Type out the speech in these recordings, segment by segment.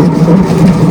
thank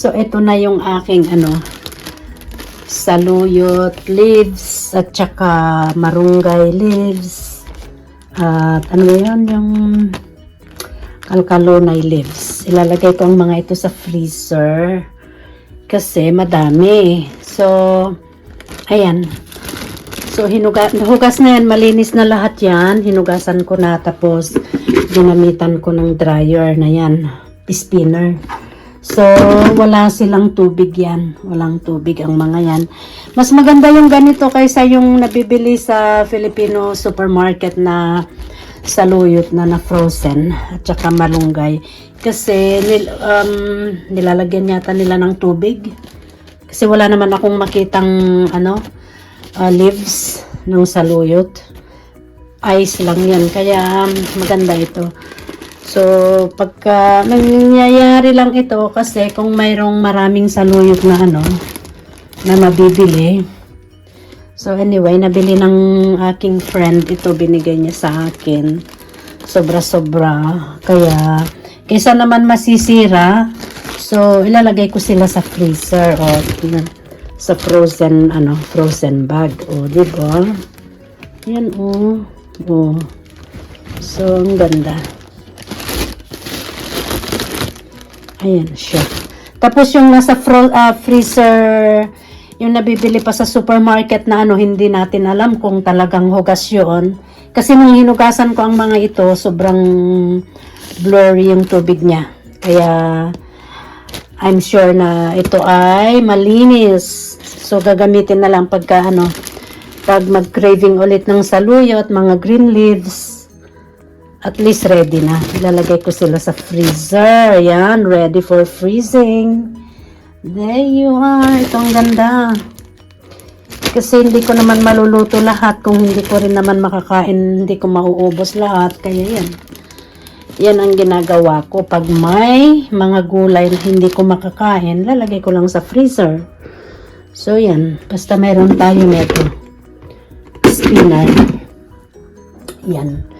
So, ito na yung aking ano, saluyot leaves at saka marunggay leaves. At ano yun, yung kalkalonay leaves. Ilalagay ko ang mga ito sa freezer kasi madami. So, ayan. So, hinuga, hugas na yan. Malinis na lahat yan. Hinugasan ko na. Tapos, ginamitan ko ng dryer na yan. Spinner. So, wala silang tubig yan. Walang tubig ang mga yan. Mas maganda yung ganito kaysa yung nabibili sa Filipino supermarket na saluyot na na frozen at saka malunggay. Kasi nil, um, nilalagyan yata nila ng tubig. Kasi wala naman akong makitang ano, uh, leaves ng saluyot. Ice lang yan. Kaya um, maganda ito. So, pagka nangyayari lang ito kasi kung mayroong maraming saluyot na ano, na mabibili. So, anyway, nabili ng aking friend ito, binigay niya sa akin. Sobra-sobra. Kaya, kaysa naman masisira, so, ilalagay ko sila sa freezer o sa frozen, ano, frozen bag. O, di ba? Yan, o. O. So, ang ganda. Ayan siya. Tapos yung nasa fro- ah, freezer, yung nabibili pa sa supermarket na ano, hindi natin alam kung talagang hugas yun. Kasi nung hinugasan ko ang mga ito, sobrang blurry yung tubig niya. Kaya, I'm sure na ito ay malinis. So, gagamitin na lang pagka ano, pag mag-craving ulit ng saluyot, mga green leaves, at least ready na. Ilalagay ko sila sa freezer. Yan, ready for freezing. There you are. Itong ganda. Kasi hindi ko naman maluluto lahat kung hindi ko rin naman makakain, hindi ko mauubos lahat. Kaya yan. Yan ang ginagawa ko. Pag may mga gulay na hindi ko makakain, lalagay ko lang sa freezer. So yan. Basta meron tayo nito. Spinner. Yan.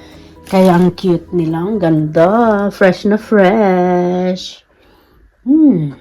Kaya ang cute nila. Ang ganda. Fresh na fresh. Hmm.